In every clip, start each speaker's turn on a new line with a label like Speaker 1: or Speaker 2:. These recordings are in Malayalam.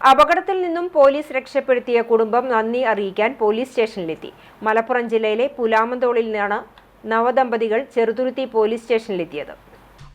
Speaker 1: അപകടത്തിൽ നിന്നും പോലീസ് രക്ഷപ്പെടുത്തിയ കുടുംബം നന്ദി അറിയിക്കാൻ പോലീസ് സ്റ്റേഷനിലെത്തി. മലപ്പുറം ജില്ലയിലെ പുലാമന്തോളിൽ നിന്നാണ് നവദമ്പതികൾ ചെറുതുരുത്തി പോലീസ് സ്റ്റേഷനിലെത്തിയത്.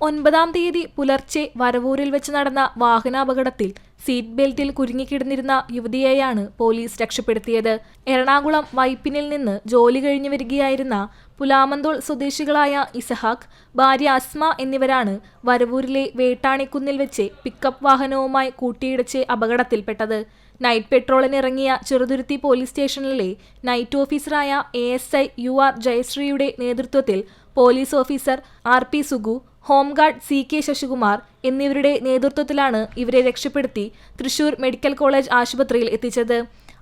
Speaker 2: ഒൻപതാം തീയതി പുലർച്ചെ വരവൂരിൽ വെച്ച് നടന്ന വാഹനാപകടത്തിൽ സീറ്റ് ബെൽറ്റിൽ കുരുങ്ങിക്കിടന്നിരുന്ന യുവതിയെയാണ് പോലീസ് രക്ഷപ്പെടുത്തിയത്. എറണാകുളം വൈപ്പിനിൽ നിന്ന് ജോലി കഴിഞ്ഞു വരികയായിരുന്ന പുലാമന്തോൾ സ്വദേശികളായ ഇസഹാഖ് ഭാര്യ അസ്മ എന്നിവരാണ് വരവൂരിലെ വേട്ടാണിക്കുന്നിൽ വെച്ച് പിക്കപ്പ് വാഹനവുമായി കൂട്ടിയിടിച്ച് അപകടത്തിൽപ്പെട്ടത്. നൈറ്റ് പെട്രോളിനിറങ്ങിയ ചെറുതുരുത്തി പോലീസ് സ്റ്റേഷനിലെ നൈറ്റ് ഓഫീസറായ A S I U R ജയശ്രീയുടെ നേതൃത്വത്തിൽ police officer R P Sugu home guard C K Sasikumar എന്നിവരുടെ നേതൃത്വത്തിലാണ് ഇവരെ രക്ഷപ്പെടുത്തി തൃശൂർ മെഡിക്കൽ കോളേജ് ആശുപത്രിയിൽ എത്തിച്ചത്.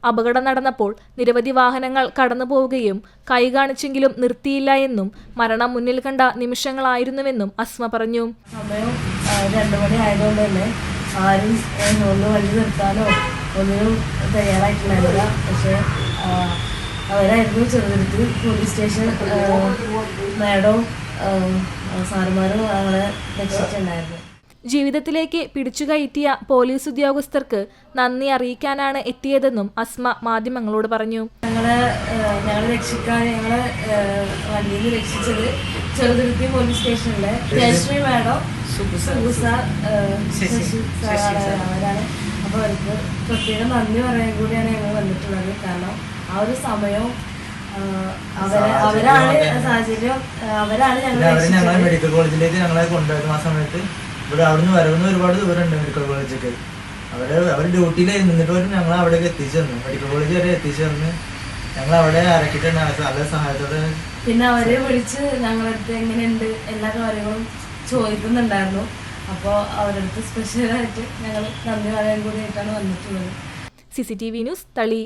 Speaker 2: അപകടം നടന്നപ്പോൾ നിരവധി വാഹനങ്ങൾ കടന്നു പോവുകയും കൈ കാണിച്ചെങ്കിലും നിർത്തിയില്ല എന്നും മരണം മുന്നിൽ കണ്ട നിമിഷങ്ങളായിരുന്നുവെന്നും അസ്മ പറഞ്ഞു.
Speaker 3: സമയം മണി ആരും പക്ഷേ അവരായിരുന്നു ചെറുതിരുത്തി പോലീസ് സ്റ്റേഷൻ മാഡം സാറുമാരും ഞങ്ങളെ രക്ഷിച്ചിട്ടുണ്ടായിരുന്നു.
Speaker 2: ജീവിതത്തിലേക്ക് പിടിച്ചുകയറ്റിയ പോലീസ് ഉദ്യോഗസ്ഥർക്ക് നന്ദി അറിയിക്കാനാണ് എത്തിയതെന്നും അസ്മ മാധ്യമങ്ങളോട് പറഞ്ഞു.
Speaker 3: ഞങ്ങളെ ഞങ്ങളെ രക്ഷിക്കാൻ ഞങ്ങളെ വണ്ടിയിൽ നിന്ന് രക്ഷിച്ചത് ചെറുതുരുത്തി പോലീസ് സ്റ്റേഷനിലെ ജയശ്രീ മാഡം അവരാണ്. അപ്പോൾ അവർക്ക് പ്രത്യേകം നന്ദി പറയാൻ കൂടിയാണ് ഞങ്ങൾ വന്നിട്ടുള്ളത്. കാരണം ആ ഒരു സമയവും
Speaker 4: ഞങ്ങളെ മെഡിക്കൽ കോളേജിലേക്ക് ഞങ്ങളെ കൊണ്ടുവരുന്ന ആ സമയത്ത് ഇവിടെ അവിടുന്ന് വരവുന്ന ഒരുപാട് ദൂരമുണ്ട് മെഡിക്കൽ കോളേജിലേക്ക് അവർ അവർ ഡ്യൂട്ടിയിൽ നിന്നിട്ട് പോലും ഞങ്ങൾ അവിടേക്ക് എത്തിച്ചു തന്നു. മെഡിക്കൽ കോളേജ് വരെ എത്തിച്ചു തന്നു. ഞങ്ങൾ അവിടെ ഇറക്കിയിട്ടുണ്ട് നല്ല സഹായത്തോടെ
Speaker 3: പിന്നെ അവരെ വിളിച്ച് ഞങ്ങളടുത്ത് എങ്ങനെയുണ്ട് എല്ലാ കാര്യങ്ങളും ചോദിക്കുന്നുണ്ടായിരുന്നു. അപ്പോൾ അവരടുത്ത് സ്പെഷ്യലായിട്ട് ഞങ്ങൾ നന്ദി പറയാൻ കൂടിയിട്ടാണ് വന്നിട്ടുള്ളത്.
Speaker 2: C C T V news തളി.